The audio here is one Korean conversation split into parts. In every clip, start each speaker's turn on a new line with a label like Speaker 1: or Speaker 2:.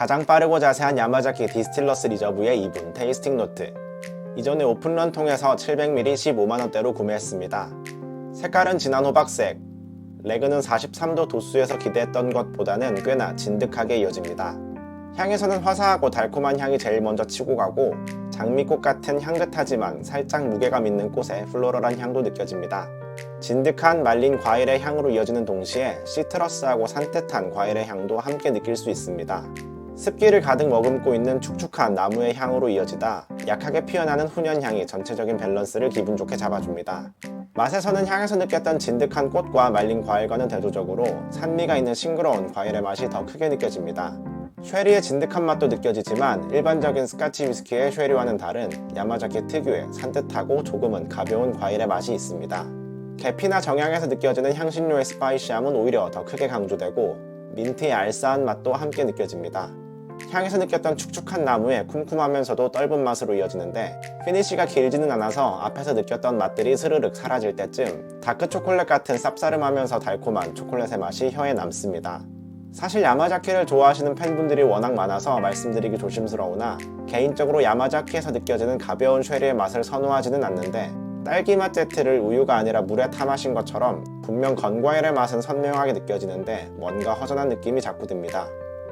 Speaker 1: 가장 빠르고 자세한 야마자키 디스틸러스 리저브의 2분 테이스팅 노트. 이전에 오픈런 통해서 700ml 15만원대로 구매했습니다. 색깔은 진한 호박색. 레그는 43도 도수에서 기대했던 것보다는 꽤나 진득하게 이어집니다. 향에서는 화사하고 달콤한 향이 제일 먼저 치고 가고 장미꽃 같은 향긋하지만 살짝 무게감 있는 꽃의 플로럴한 향도 느껴집니다. 진득한 말린 과일의 향으로 이어지는 동시에 시트러스하고 산뜻한 과일의 향도 함께 느낄 수 있습니다. 습기를 가득 머금고 있는 축축한 나무의 향으로 이어지다 약하게 피어나는 훈연향이 전체적인 밸런스를 기분 좋게 잡아줍니다. 맛에서는 향에서 느꼈던 진득한 꽃과 말린 과일과는 대조적으로 산미가 있는 싱그러운 과일의 맛이 더 크게 느껴집니다. 쉐리의 진득한 맛도 느껴지지만 일반적인 스카치 위스키의 쉐리와는 다른 야마자키 특유의 산뜻하고 조금은 가벼운 과일의 맛이 있습니다. 계피나 정향에서 느껴지는 향신료의 스파이시함은 오히려 더 크게 강조되고 민트의 알싸한 맛도 함께 느껴집니다. 향에서 느꼈던 축축한 나무의 쿰쿰하면서도 떫은 맛으로 이어지는데 피니쉬가 길지는 않아서 앞에서 느꼈던 맛들이 스르륵 사라질 때쯤 다크 초콜릿 같은 쌉싸름하면서 달콤한 초콜릿의 맛이 혀에 남습니다. 사실 야마자키를 좋아하시는 팬분들이 워낙 많아서 말씀드리기 조심스러우나 개인적으로 야마자키에서 느껴지는 가벼운 쉐리의 맛을 선호하지는 않는데 딸기맛 제트를 우유가 아니라 물에 타 마신 것처럼 분명 건과일의 맛은 선명하게 느껴지는데 뭔가 허전한 느낌이 자꾸 듭니다.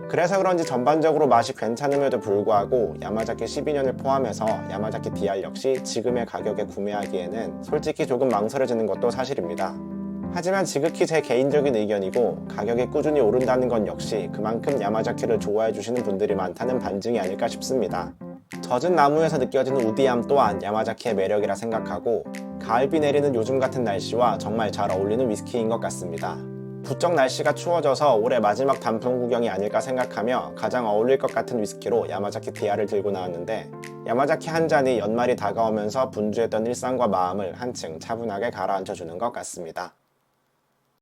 Speaker 1: 그래서 그런지 전반적으로 맛이 괜찮음에도 불구하고 야마자키 12년을 포함해서 야마자키 DR 역시 지금의 가격에 구매하기에는 솔직히 조금 망설여지는 것도 사실입니다. 하지만 지극히 제 개인적인 의견이고 가격이 꾸준히 오른다는 건 역시 그만큼 야마자키를 좋아해 주시는 분들이 많다는 반증이 아닐까 싶습니다. 젖은 나무에서 느껴지는 우디함 또한 야마자키의 매력이라 생각하고 가을비 내리는 요즘 같은 날씨와 정말 잘 어울리는 위스키인 것 같습니다. 부쩍 날씨가 추워져서 올해 마지막 단풍 구경이 아닐까 생각하며 가장 어울릴 것 같은 위스키로 야마자키 디아를 들고 나왔는데 야마자키 한 잔이 연말이 다가오면서 분주했던 일상과 마음을 한층 차분하게 가라앉혀 주는 것 같습니다.